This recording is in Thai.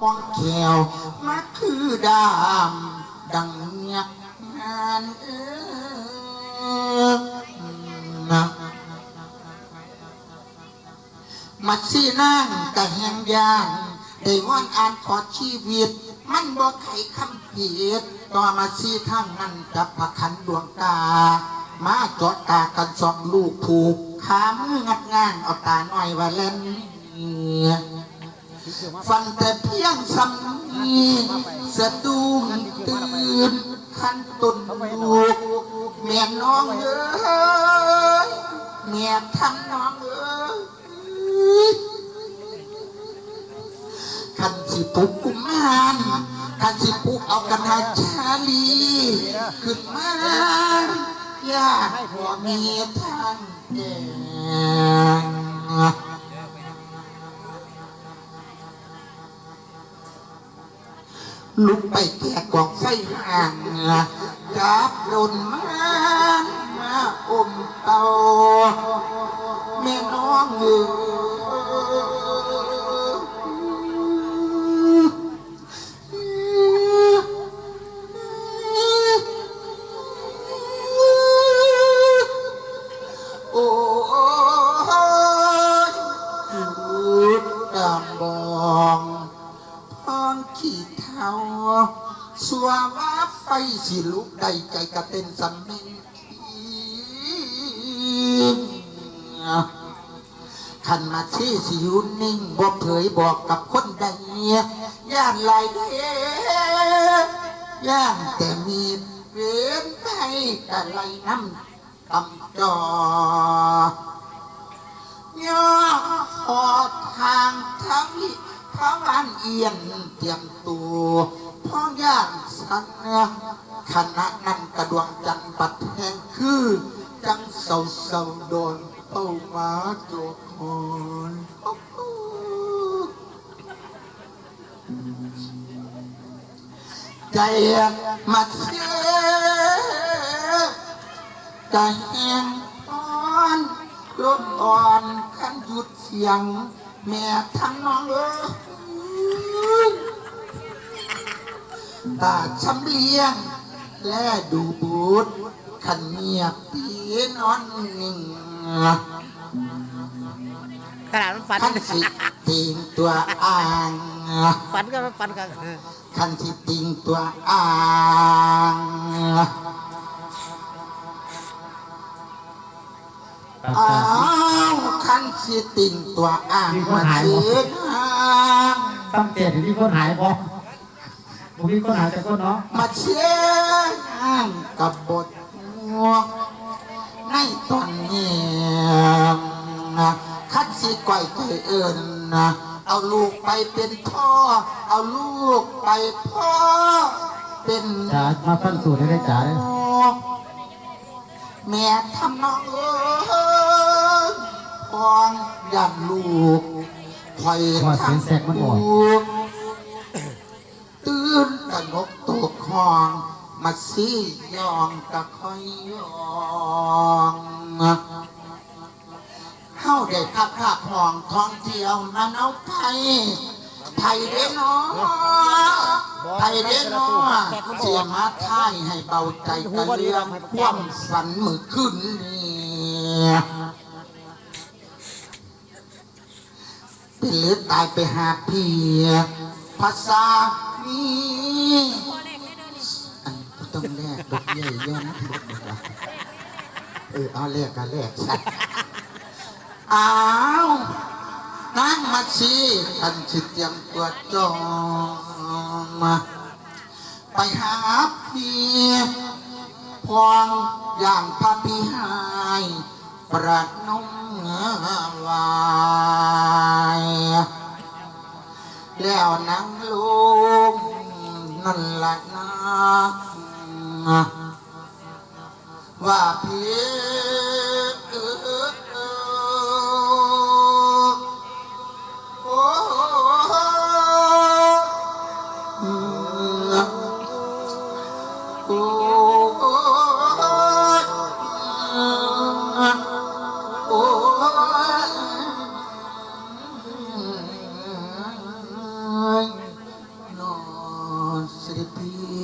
ห้องแขวมาคือดามดังเงียบงานเออนะมัดซีนั่งกะแหงยานได้วอนอ่านขอชีวิต มันบอกไขคำผิดต่อมาซีทางนั้นกับพระขันดวงตา มาจอดตากันสองลูกผูกขามืองัดงานเอาตาหน่อยว่าเล่น ฟันแต่เพียงสำนีสะดุ้งตื่นขันตุนลูกเมียน้องเอ้ยเมียทำน้องเอ้ยคันสิปุกกุมารคันสิปุกเอากันหาชาลีขึ้นมาอยากหัวมีทางแดง ลุกไปแก่กองไฟห่างจับโดนมา สิลุกได้ใจกระเต้นสำเน็นขันมาชี้สิยุนิ่งบ่เผยบอกกับคนใดย่านลายเด้ย่านแต่มีเรียนไปอะไรน้ำตำจอย่อหอดทางทั้งทั้งอันเอียนเตรียมตัวพ่อยางานสัน คณะนั้นกระดวงจันทร์ปัดแห่งคือ จังเศร้าเศร้าโดนเป้ามาโจกหอนใจมาเชื่อกะแหงอ่อนลมอ่อนขันหยุดเสียง แม่ทั้งน้องเอ้ตาชำเลียง และดูบูดขันเงียบปีนอนนิ่งขนาดมันฝันขันสิติงตัวอ่างฝันก็ฝันกันขันสิติงตัวอ่างอ้าวขันสิติงตัวอ่างมาเสียทางตั้งเจ็ดที่คนหายบ่ ผมมีคนหายแต่คนเนาะมาเชียร์อ้างกับบทงวกในตอนนี้นะคัดสิก่อยใจเอิญนะเอาลูกไปเป็นพ่อ เอาลูกไปพ่อ เป็นจ๋ามาฟังสูตรให้ได้จ๋าเลยแม่ทำน้องเอ้ยพองยันลูกคอยพอเสียงแสกมันออกลูก ห้องมาซียองตะคอยยองเข้าได้ขับขับห้องท่องเที่ยวมันเอาไทยไทยเด้นาะไทยเด้นาะเสียมาไทยให้เบาใจกันเรื่องความสันมือขึ้นนี่เป็นหรือตายไปหาพี่ภาษานี้ ดอกเบี้ยเยอะนะลูกนะเออเอาแลกกันแลกใช่อ้าวนั่งมาสิกันสิเตรียมตัวจองมาไปหาพี่พวงอย่างพระพิหายประนมวายแล้วนั่ง นะว่าพี่